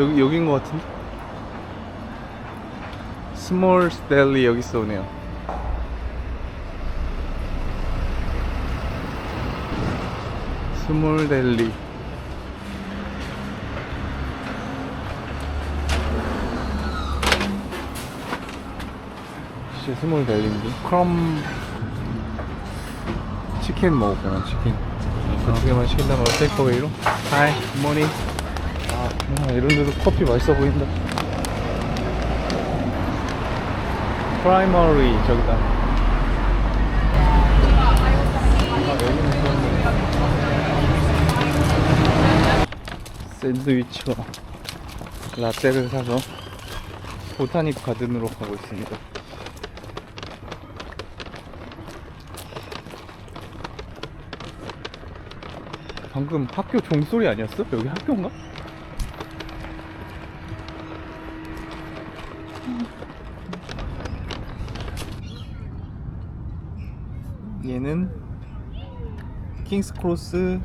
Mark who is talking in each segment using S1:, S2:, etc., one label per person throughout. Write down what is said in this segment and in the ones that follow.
S1: 여기 여긴 것 같은데? 스몰 델리 여기 있어 오네요. 스몰 델리. 진짜 스몰 델리인데? 크럼 치킨 먹을까요? 치킨. 그두 개만 시킨다면 테이크어웨이로? 하이, 굿모닝. 아, 아, 이런 데도 커피 맛있어 보인다. 프라이머리 저기다. 샌드위치와 라떼를 사서 보타닉 가든으로 가고 있습니다. 방금 학교 종소리 아니었어? 여기 학교인가? 얘는 킹스 크로스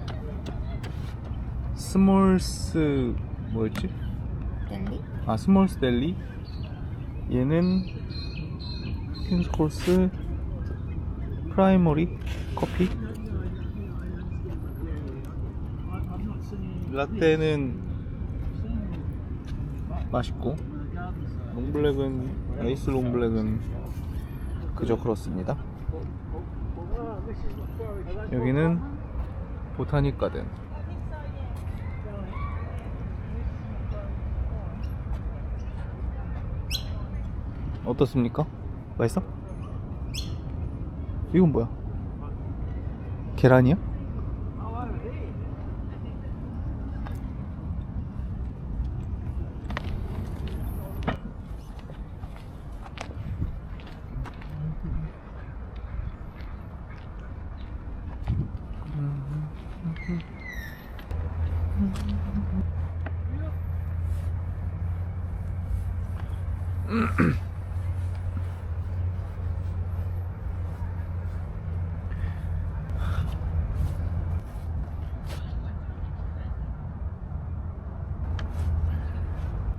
S1: 스몰스 뭐였지?
S2: 델리?
S1: 아 스몰스 델리 얘는 킹스 크로스 프라이머리 커피 라떼는 맛있고 롱블랙은 아이스 롱블랙은 그저 그렇습니다 여기는 보타닉 가든 어떻습니까? 맛있어? 이건 뭐야? 계란이야?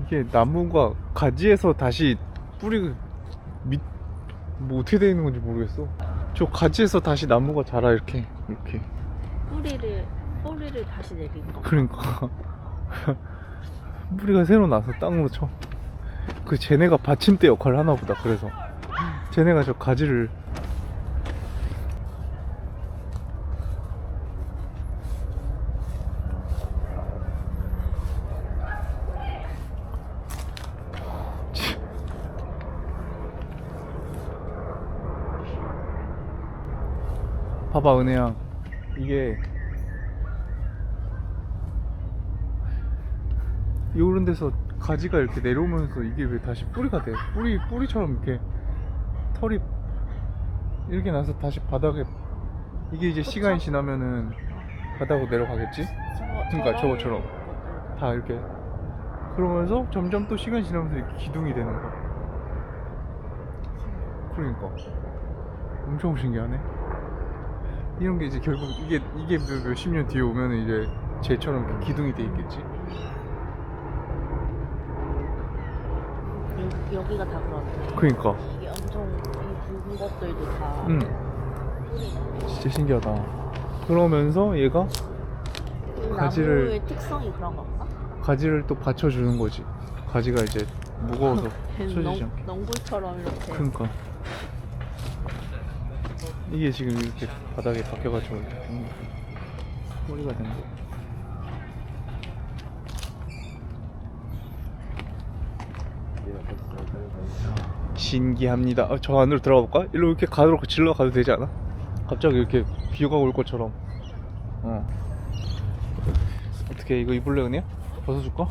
S1: 이게 나무가 가지에서 다시 뿌리가 밑, 뭐 어떻게 되어 있는 건지 모르겠어. 저 가지에서 다시 나무가 자라, 이렇게. 이렇게.
S2: 뿌리를 뿌리를 다시 내린 거.
S1: 그러니까. 뿌리가 새로 나서 땅으로 쳐. 그 쟤네가 받침대 역할을 하나 보다, 그래서. 쟤네가 저 가지를. 봐봐, 은혜야. 이게 이런 데서 가지가 이렇게 내려오면서 이게 왜 다시 뿌리가 돼? 뿌리 뿌리처럼 이렇게 털이 이렇게 나서 다시 바닥에 이게 이제 시간이 지나면은 바닥으로 내려가겠지? 그러니까 저거처럼 다 이렇게 그러면서 점점 또 시간이 지나면서 이렇게 기둥이 되는 거야. 그러니까 엄청 신기하네. 이런 게 이제 결국 이게 이게 몇- 몇십 년 뒤에 오면은 이제 쟤처럼 기둥이 돼 있겠지.
S2: 여, 여기가 다 그렇네.
S1: 그러니까.
S2: 이게 엄청 이 굵은 것들도 다
S1: 응.
S2: 뿌리네.
S1: 진짜 신기하다. 그러면서 얘가
S2: 이
S1: 가지를-
S2: 나무의 특성이 그런 건가?
S1: 가지를 또 받쳐주는 거지. 가지가 이제 무거워서 쳐지지
S2: 넝,
S1: 않게.
S2: 넝굴처럼 이렇게.
S1: 그러니까 이게 지금 이렇게 바닥에 박혀가지고 이렇게 음, 꼬리가 되는 거. 신기합니다. 어, 저 안으로 들어가 볼까? 일로 이렇게 가로 질러 가도 되지 않아? 갑자기 이렇게 비가 올 것처럼. 어. 어떻게 이거 입을래 은혜야? 벗어줄까?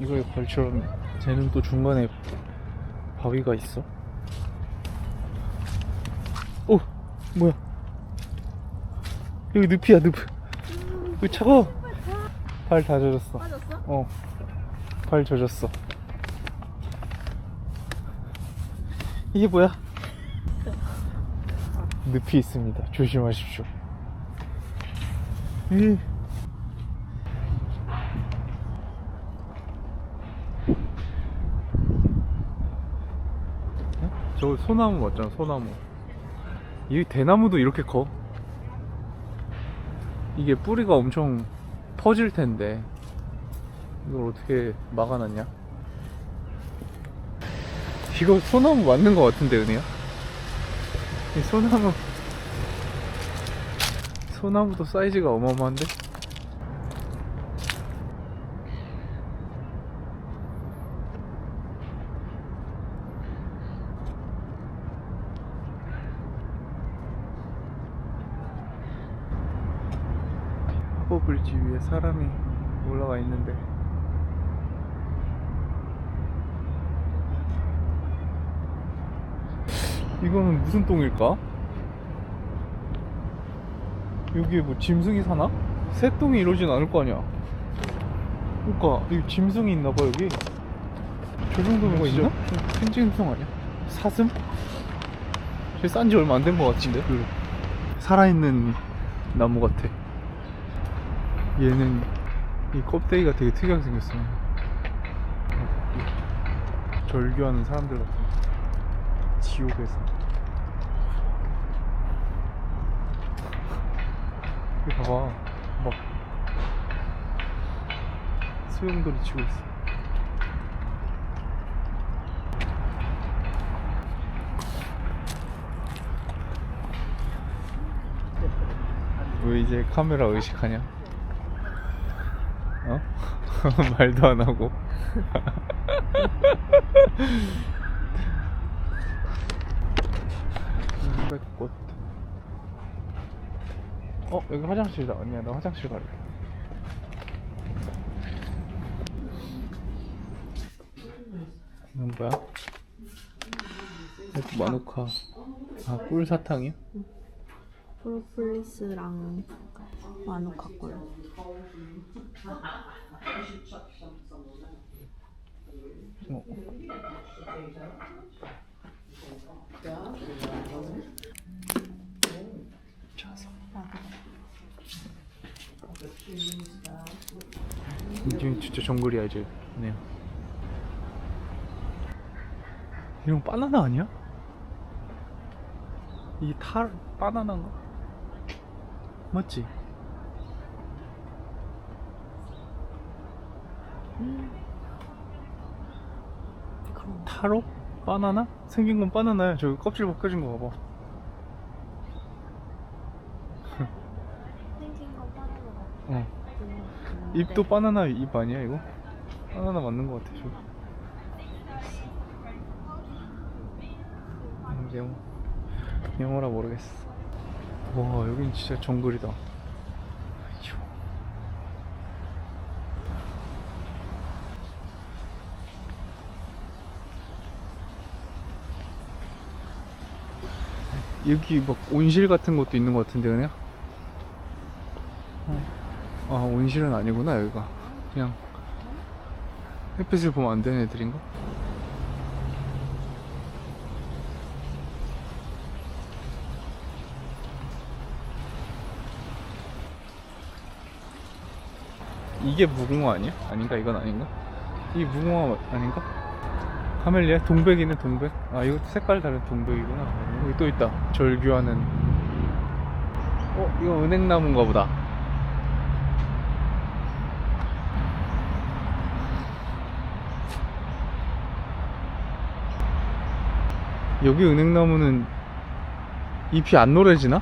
S1: 이거에 걸처럼 쟤는 또 중간에 바위가 있어. 오, 뭐야? 여기 늪이야 늪. 여기 차가워. 발 다 젖었어.
S2: 빠졌어?
S1: 어, 발 젖었어. 이게 뭐야? 늪이 있습니다. 조심하십시오. 이. 저 소나무 맞잖아, 소나무. 이 대나무도 이렇게 커. 이게 뿌리가 엄청 퍼질 텐데 이걸 어떻게 막아놨냐? 이거 소나무 맞는 것 같은데 은혜야? 이 소나무. 소나무도 사이즈가 어마어마한데? 브리지 위에 사람이 올라가 있는데 이거는 무슨 똥일까? 여기에 뭐 짐승이 사나? 새똥이 이러진 않을 거 아니야 그니까 이 짐승이 있나봐 여기 저 정도면
S2: 뭐가
S1: 진짜 큰 짐승 아니야? 사슴? 싼지 얼마 안 된 거 같은데 그 살아있는 나무 같아 얘는 이 껍데기가 되게 특이하게 생겼어 절규하는 사람들 같은 지옥에서 여기 봐봐 막 소용돌이 치고 있어 왜 이제 카메라 의식하냐? 어? 말도 안 하고. 백꽃. 어 여기 화장실이다. 아니야 나 화장실 갈래. 이건 뭐야? 이것도 마누카. 아 꿀사탕이야?
S2: 프로폴리스랑 마누카 꿀.
S1: 어. 자석. 이제 진짜 정글이야 이제. 네. 이건 바나나 아니야? 이게 탈 바나나인가? 맞지?
S2: 그런
S1: 타로? 바나나? 생긴 건 바나나야. 저기 껍질 벗겨진 거 봐봐.
S2: 생긴 거 빠른 거 같아.
S1: 어. 입도 바나나 입 아니야 이거? 바나나 맞는 거 같아. 음, 영어 영어라 모르겠어. 와 여긴 진짜 정글이다. 휴. 여기 막 온실 같은 것도 있는 것 같은데 그냥? 아 온실은 아니구나 여기가 그냥 햇빛을 보면 안 되는 애들인가? 이게 무궁화 아니야? 아닌가? 이건 아닌가? 이 무궁화 아닌가? 카멜리아? 동백이네 동백 아 이것도 색깔 다른 동백이구나 여기 또 있다 절규하는 어? 이거 은행나무인가 보다 여기 은행나무는 잎이 안 노래지나?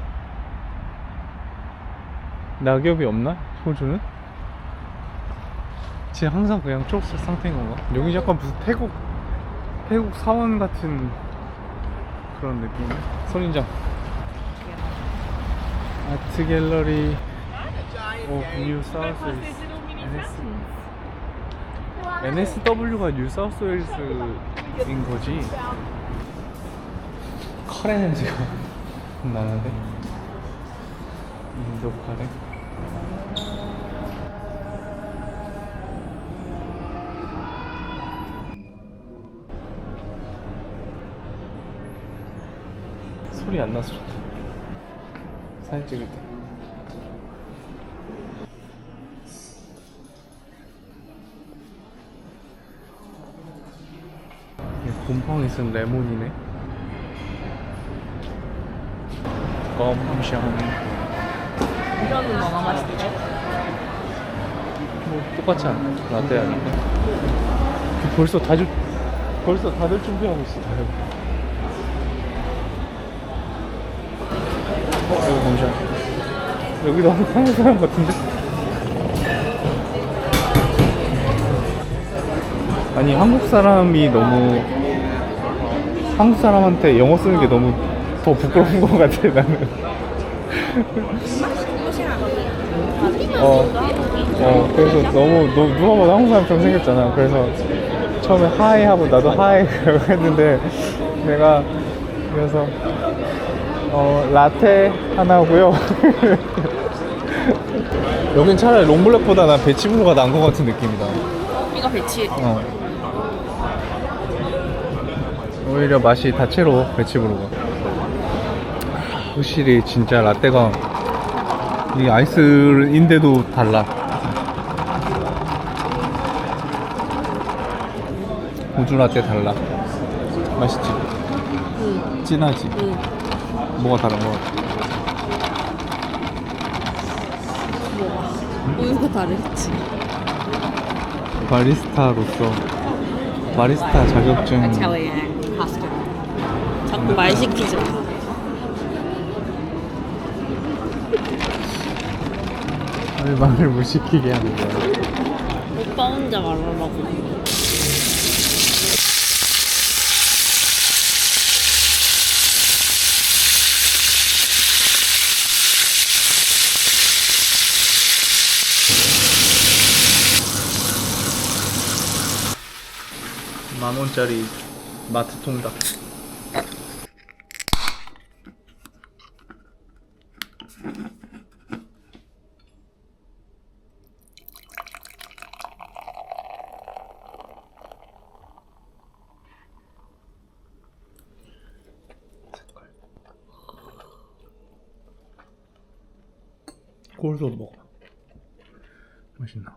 S1: 낙엽이 없나? 호주는? 지금 항상 그냥 초록색 상태인 건가? 여기 약간 무슨 태국 태국 사원 같은 그런 느낌이네 선인장 아트 갤러리 오브 뉴 사우스 웨일스 NSW가 뉴 사우스 웨일스인 거지 카레 냄새가 나는데? 인도 카레 소리 안 나서 좋다. 사진 찍을 때. 곰팡이 쓴 레몬이네 껌샹
S2: 이거는 뭐가 맛있대?
S1: 뭐 똑같지 않아? 라떼 아닌가? 벌써 다들 벌써 다들 준비하고 있어 다들. 어 여기 껌샹 여기도 한국 사람 같은데? 아니 한국 사람이 너무 한국 사람한테 영어 쓰는 게 너무 더 부끄러운 것 같아 나는. 어, 어 그래서 너무 너, 누가 봐도 한국 사람처럼 생겼잖아. 그래서 처음에 하이 하고 나도 하이 라고 했는데 내가 그래서 어 라테 하나고요. 여긴 차라리 롱블랙보다 난 배치블루가 나은 것 같은 느낌이다.
S2: 이거 배치.
S1: 어. 오히려 맛이 다채로워 배치브루가 확실히 진짜 라떼가 이 아이스인데도 달라 우주 라떼 달라 맛있지?
S2: 응.
S1: 진하지?
S2: 응.
S1: 뭐가 다른 거야?
S2: 뭐가? 우유가 다르겠지.
S1: 바리스타로서 바리스타 자격증
S2: 파스타. 자꾸 말 시키지 마.
S1: 말을 못 시키게 하는 거야
S2: 오빠 혼자 말하라고.
S1: 만 원짜리 마트 통닭. 꼴도 먹어. 맛있나?